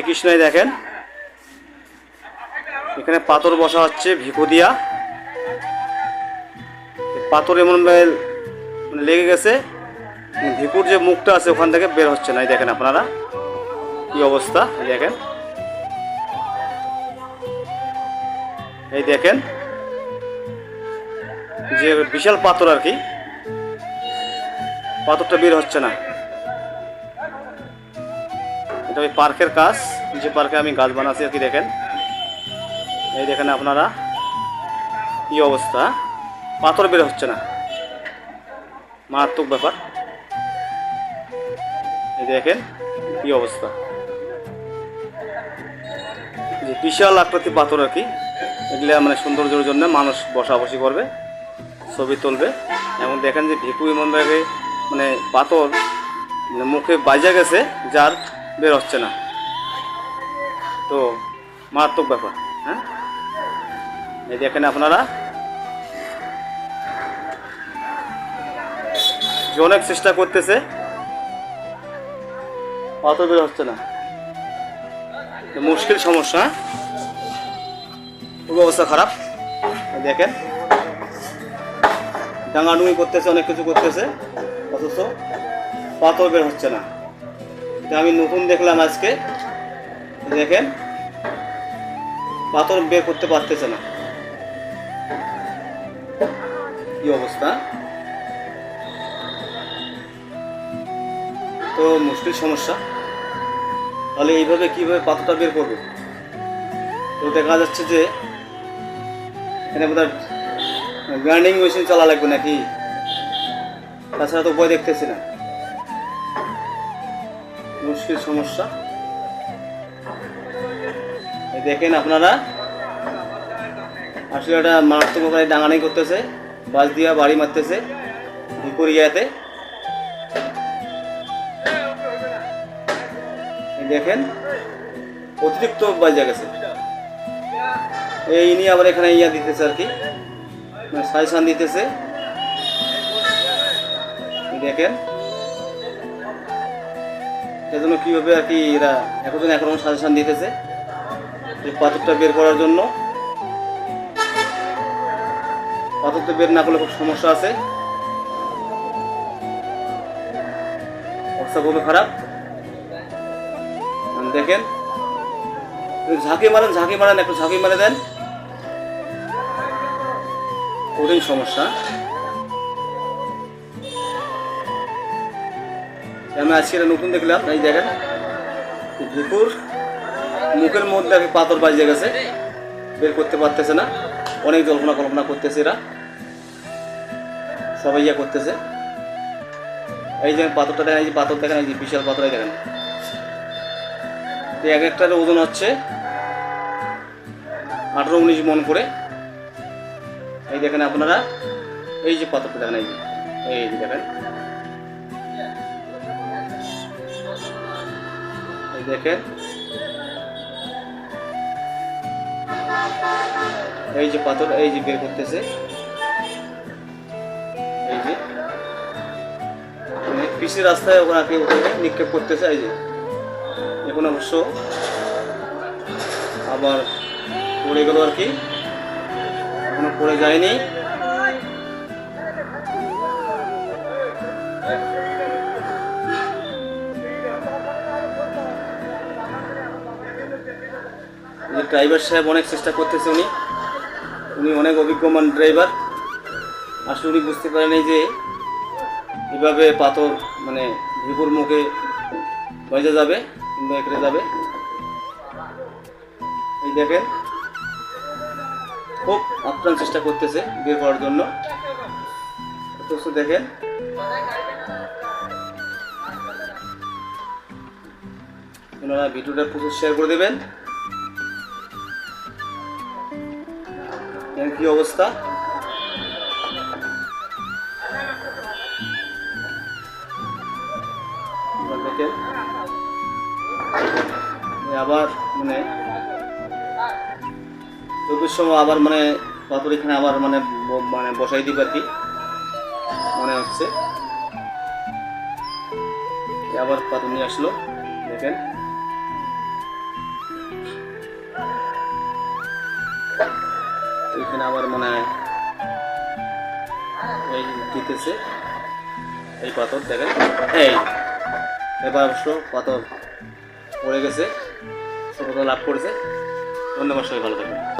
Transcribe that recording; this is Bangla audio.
কৃষ্ণায় দেখেন। এখানে পাথর বসা হচ্ছে ভিকো দিয়া। পাথর এমন ভাবে মানে লেগে গেছে ভিকুর যে মুখটা আছে ওখান থেকে বের হচ্ছে না। দেখেন আপনারা কি অবস্থা দেখেন। এই দেখেন। যে বিশাল পাথর আর কি, পাথরটা বের হচ্ছে না। এটা ওই পার্কের কাজ, যে পার্কে আমি গাছ বানাচ্ছি, আর কি দেখেন? এই দেখেন আপনারা, কি অবস্থা? পাথর বের হচ্ছে না। মারাত্মক ব্যাপার। এই দেখেন, কি অবস্থা? যে বিশাল আকৃতি পাথর আর কি। এগুলো মানে সৌন্দর্যের জন্য মানুষ বসা বসি করবে, ছবি তুলবে। এবং দেখেন যে ভিকু ইমনভাবে মানে পাথর মানে মুখে বাজা গেছে, যার বের হচ্ছে না। তো মারাত্মক ব্যাপার হ্যাঁ? এই দেখেন আপনারা। অনেক চেষ্টা করতেছে পাথর বের হচ্ছে না। মুশকিল সমস্যা হ্যাঁ? খুব অবস্থা খারাপ। দেখেন। ডাঙাডুঙি করতেছে, অনেক কিছু করতেছে, অথচ পাথর বের হচ্ছে না। আমি নতুন দেখলাম আজকে। দেখেন, পাথর বের করতে পারতেছে না। কি অবস্থা? তো মুশকিল সমস্যা। তাহলে এইভাবে কীভাবে পাথরটা বের করবে? তো দেখা যাচ্ছে যে, এখানে বোধহয় গ্রাইন্ডিং মেশিন চালা লাগবে নাকি? তাছাড়া তো উপায় দেখতেছি না। মুশকিল সমস্যা। দেখেন আপনারা, আসলে এটা মারাত্মক ব্যাপারে ডাঙানি করতেছে বাস দিয়া বাড়ি মারতেছে ভিপুরিয়াতে এই দেখেন, অতিরিক্ত বাজে গেছে। এই নিয়ে আবার এখানে ইয়া দিতেছে আর কি সাজেশান দিতেছে। দেখেন সেজন্য কীভাবে আর কি এরা এখন এখন সাজেশান দিতেছে? পাথরটা বের করার জন্য। পাথরটা বের না করলে খুব সমস্যা আছে। অবস্থা খুবই খারাপ। দেখেন ঝাঁকি মারেন ঝাঁকি মারেন, একটু ঝাঁকি মারে দেন। কঠিন সমস্যা। আমি আজকে এটা নতুন দেখলাম, এই দেখেন ভিপুর মুখের মধ্যে কি পাথর বাজিয়ে গেছে, বের করতে পারতেছে না। অনেক জল্পনা কল্পনা করতেছে এরা। সবাই ইয়ে করতেছে। এই যে পাথরটা দেখেন, এই যে পাথর দেখেন, এই যে বিশাল পাথর দেখেন। এক একটার ওজন হচ্ছে আঠারো উনিশ মন করে। এই দেখেন আপনারা, এই যে পাথরটা দেখেন, এই যে, এই দেখেন। দেখেন। এই যে পাথর, এই যে বের করতেছে। এই যে। পিসি রাস্তায় ওখানে ওখানে নিক্ষেপ করতেছে, এই যে। এখন অবশ্য আবার পড়ে গেল আর কি। এখনও পড়ে যায়নি। ড্রাইভার সাহেব অনেক চেষ্টা করতেছে উনি। উনি অনেক অভিজ্ঞমান ড্রাইভার। আসলে উনি বুঝতে পারেনি যে এভাবে পাথর মানে ভিপুর মুখে বেজে যাবে, কিংবা এখানে যাবে। এই দেখেন, খুব আপ্রাণ চেষ্টা করতেছে বের করার জন্য। দেখেন, ওনারা ভিডিওটা প্রচুর শেয়ার করে দেবেন। কি অবস্থা? আবার মানে চব্বিশ সময় আবার মানে পাথর এখানে আবার মানে মানে বসাই দিব আর কি। মনে হচ্ছে। আবার পাথর নিয়ে আসলো, দেখেন। এখানে আবার হয় এই দিতেছে। এই পাথর, দেখেন। এই, এবার অবশ্য পাথর পড়ে গেছে। সফলতা লাভ করেছে। ধন্যবাদ সবাই, ভালো থাকবেন।